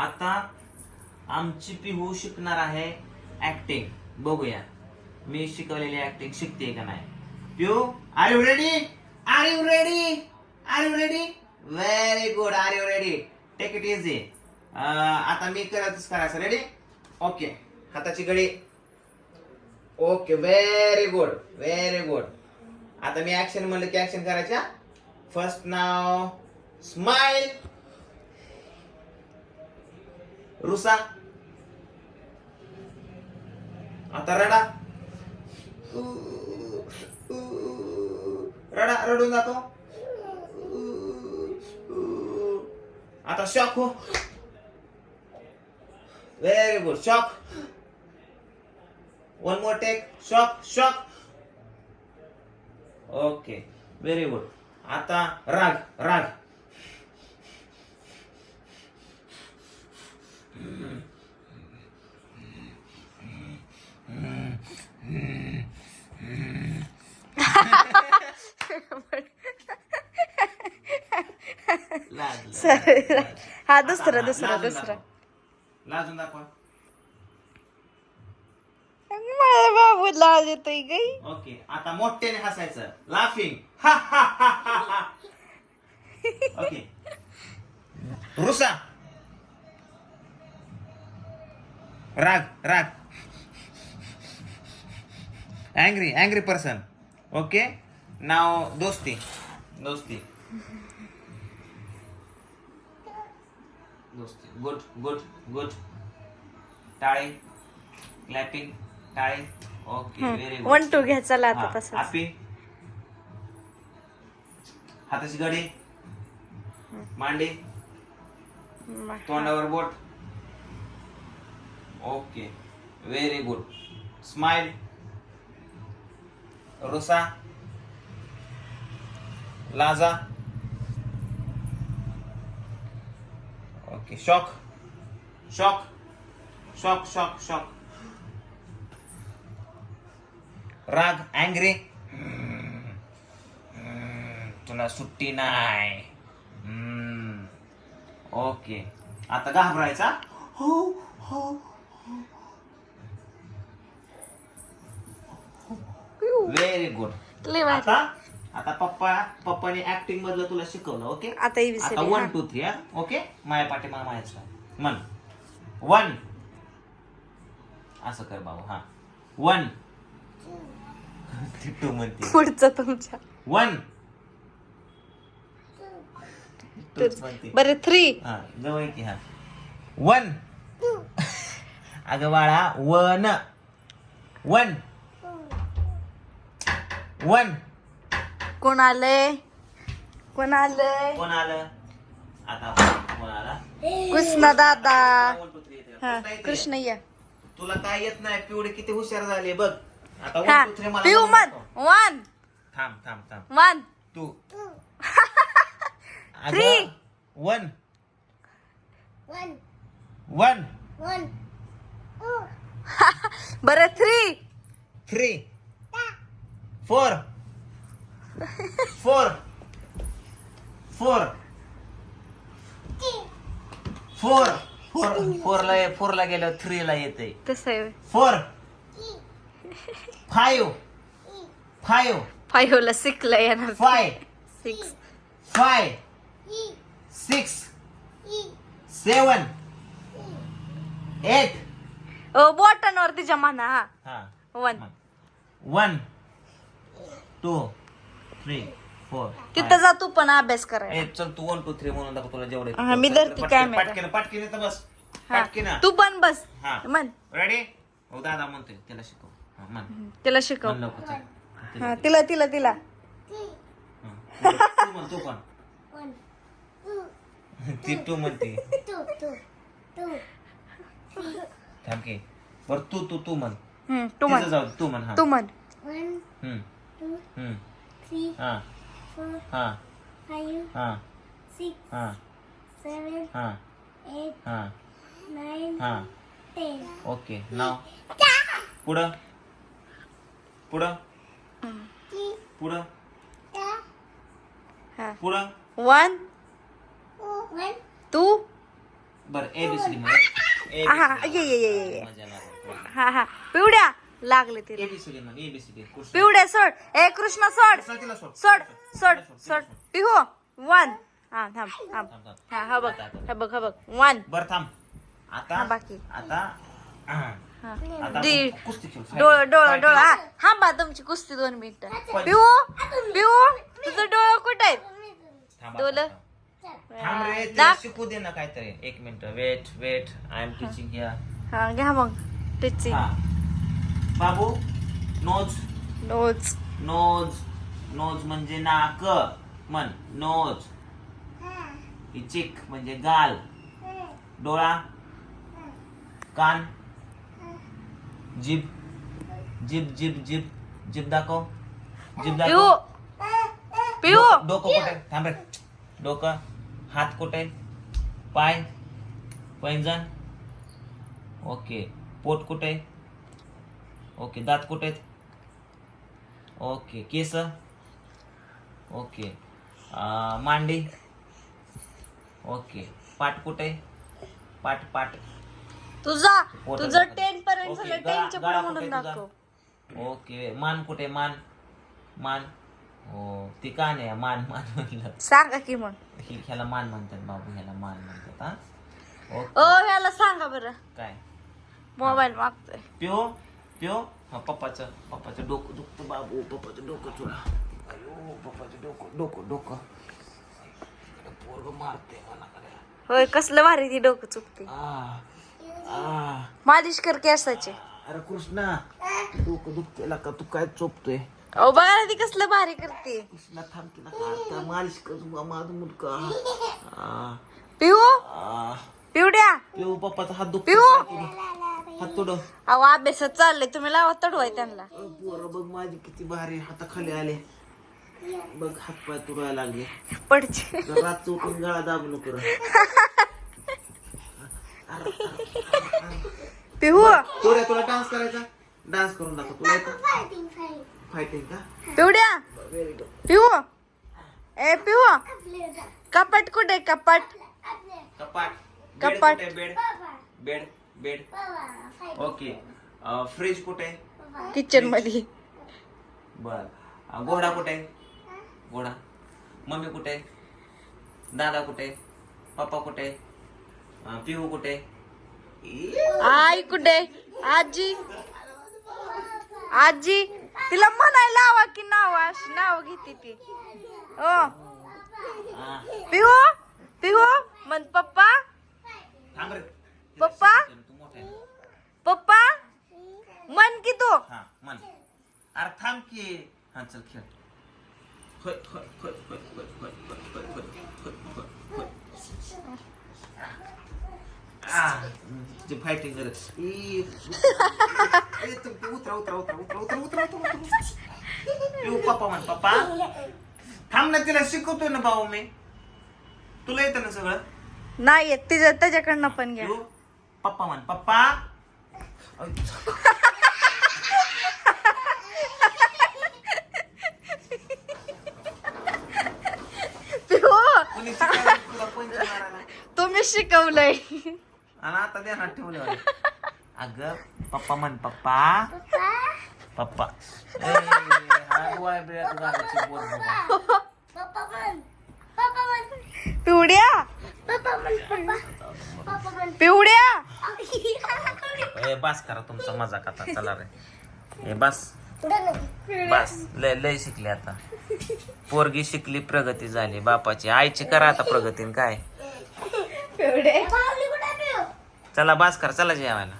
आता आमची पिहू शिकणार आहे ऍक्टिंग बघूया. मी शिकवलेली ऍक्टिंग शिकते का नाही? Pihu are you ready are you ready are you ready very good are you ready take it easy आता मी करतच करायचं. रेडी ओके हाताची घडी okay very good very good आता मी ऍक्शन म्हणलं की ऍक्शन करायच्या फर्स्ट नाव स्माइल रुसा. आता रडा. रडा रडून जातो. आता शॉक हो. Very good shock one more take shock shock okay very good आता राग राग लाज, Sorry. लाज. हा दुसरं दुसरं दुसरं. दाखव. लाजून दाखवा. मला बाबू लाज येतोय गई ओके आता मोठ्याने हसायचं. लाफिंग हा हा हा हा हा. ओके. रुसा. राग राग. Angry angry person okay? नाव दोस्ती. दोस्ती. दोस्ती. गुड गुड गुड टाळे. क्लॅपिंग. टाळे. Okay very good one two घ्या चला आता तसं आपी. हाताची घडी. मांडी. तोंडावर बोट. ओके व्हेरी गुड स्माइल रुसा. लाजा okay shock shock shock shock shock राग अँग्री तुला सुट्टी नाही. ओके आता घाबरायचा? हो हो व्हेरी गुड लय भारी. आता? आता पप्पा पप्पाने ऍक्टिंग मधलं तुला शिकवलं ओके आता आता वन टू थ्री हा? ओके माया पाठीमाग मायाचा मन वन असं कर बाबू हा. वन टू म्हणते. पुढचं तुमच्या. वन टूच म्हणते. बरं थ्री हा जवळ की हा. वन अगं बाळा वन वन वन कोण आलंय? कोण आलंय? कोण आलं? आता कोण आला? कृष्ण दादा. हा? कृष्ण या. तुला काय येत नाही पिवळे किती हुशार झाले बघ. आता हा one, two, three मला पिऊ म्हणू मन. नको. वन. थांब थांब थांब. वन. तू. Three. One. One, one. one, बरं three. Three. Four. Four. Four. Four. Four. फोरला फोरला गेल्यावर थ्रीला येते तसं आहे फोर. फाईव्ह. फाईव्ह. फाईव्हला सिक्सला येणार. Five. Six. Five. Six. Seven. Eight. बॉटनवर तिच्या म्हणा one. One. Two. Three four तिथं जा तू पण अभ्यास करायला. चल तू वन टू थ्री म्हणून दाखव तुला जेवढे हा, मी धरते camera. पटकेन पटकेन तर बस. हा. पटकेन. तू पण बस. हा. म्हण. रेडी हो दादा म्हणतोय त्याला शिकव. हा, म्हण. तिला शिकव. म्हण लवकर चल. हा तिला तिला तिला. हा. तू म्हण तू पण. ती तू म्हणते. थांब की. बर तू तू तू म्हण. हम्म, तू तिचं म्हण. जाऊ दे, तू म्हण हा. तू म्हण. हम्म, हम्म. three, uh, four, uh, five, uh, six, uh, seven, uh, eight, uh, nine, uh, ten. Okay, now. Pura. Pura. Pura. Pura. One. Two. But A B C D. Ah, yeah, yeah, yeah, yeah. Ha ha. लागले तिला. ABCD मध्ये ABCD पिवड्या सोड. ए कृष्णा सोड. तिला सोड सोड. सोड सोड पिहू वन हा थांब थांब. थांब, थांब. हा हा बघ हा बघ हा बघ. वन बर थांब. आता हा, बाकी. आता हा. आता दी कुस्ती खेळू. डोळ डोळ डोळ. हा हा बा तुमची कुस्ती दोन मिनिटं. पिहू पिहू तुझं डोळं कुठं आहेत थांब, डोलं? थांब. थांब रे तिला दाख. शिकू दे ना काहीतरी. एक minute wait wait I am teaching हा घ्या मग टिचिंग हा. बाबू नोज. Nose nose. नोज म्हणजे नाक. मन. नोज. ही चिक म्हणजे गाल. डोळा. कान. जीभ. जीभ जीभ जीभ. जीभ दाखव. जीभ दाखव. डोकं- डोकं कुठे? थांब रे. डोकं. हात कुठे? पाय. पैंजण. ओके. पोट कुठे? ओके दात कुठे आहेत? ओके केस? ओके. मांडी? ओके. पाठ कुठे? पाठ पाठ तुझा तुझं. टेन पर्यंत ओके, झालं टेनच्या पुढे म्हणून? दाखव. ओके मान कुठे मान. मान. हो ती का नाही मान मान म्हणलं. सांगा की मग. ही- ह्याला मान म्हणतात बाबू ह्याला मान म्हणतात हा. ओ ह्याला सांगा बरं. काय? मोबाईल मागतोय. प्यो प्यो हा पप्पाचं पप्पाचं डोकं दुखतं बाबू पप्पाचं डोकं चुळा अयो पप्पाचं डोकं डोकं डोकं पोरग मारते मला होय कसलं भारी ती डोकं चुकते. आ आ. मालिश कर केसाची अरे कृष्णा डोकं दुखते का तू काय चोपतोय? अहो बघा ना ती कसलं भारी करते. कृष्णा थांब तुला आता मालिश कर बा, माझं मुलगा. आ. पिऊ? आ. पिवड्या पिऊ पप्पाचा हात दुखतो पिऊ? हात तोड. अहो अभ्यासात चाललंय. तुम्ही लावा तडवाय त्यांना. पोरं बघ माझी किती भारी हाताखाली आले. बघ हात पाय तुडायला लागले. पडचे. रात गळा. पिहू. पोऱ्या तुला डान्स करायचा? डान्स करून दाखव. तुला येतं? Fighting, fighting. फायटिंग का पिवड्या पिहू. ए पिहू. कपाट कुठे कपाट. कपाट. कपाट. Bed. Bed. Bed. Okay. Fridge कुठे. किचनमध्ये. बर. घोडा कुठे? घोडा. मम्मी कुठे? दादा कुठे? पप्पा कुठे? पिहू कुठे? आई कुठे? आजी. आजी तिला म्हणायला लावा की नाव अशी नाव घेते ती. ओ आ, पिहू पिहू म्हण पप्पा. पप्पा. म्हण की तू हा मन अरे थांब की हा चल खेळ होय होय होय होय होय होय होय होय फायटिंग करत उतरा उतरा उतरा उतरा उतरा उतरा उतरा उतरा येऊ पप्पा म्हण पप्पा थांब ना तिला शिकवतोय ना भाऊ मी तुला येतं ना सगळं नाही येत तिच्या त्याच्याकडनं पण घ्या येऊ पप्पा म्हण पप्पा पिहू कोणी शिकवलं तुला पंच मारायला तुम्ही शिकवलंय आणि आता ध्यानात ठेवलं अग पप्पा म्हण पप्पा पप्पा ए, हा घालायची बोल बाबा. पप्पा म्हण. पप्पा म्हण. पिवड्या पप्पा म्हण, पप्पा. पप्पा म्हण. पिवड्या ए बस करा तुमचा मजाक आता चला रे ए बस. बस लय लय शिकले आता. पोरगी शिकली प्रगती झाली. बापाची. आईची करा आता प्रगतीन काय? चला बस करा चला जेवायला.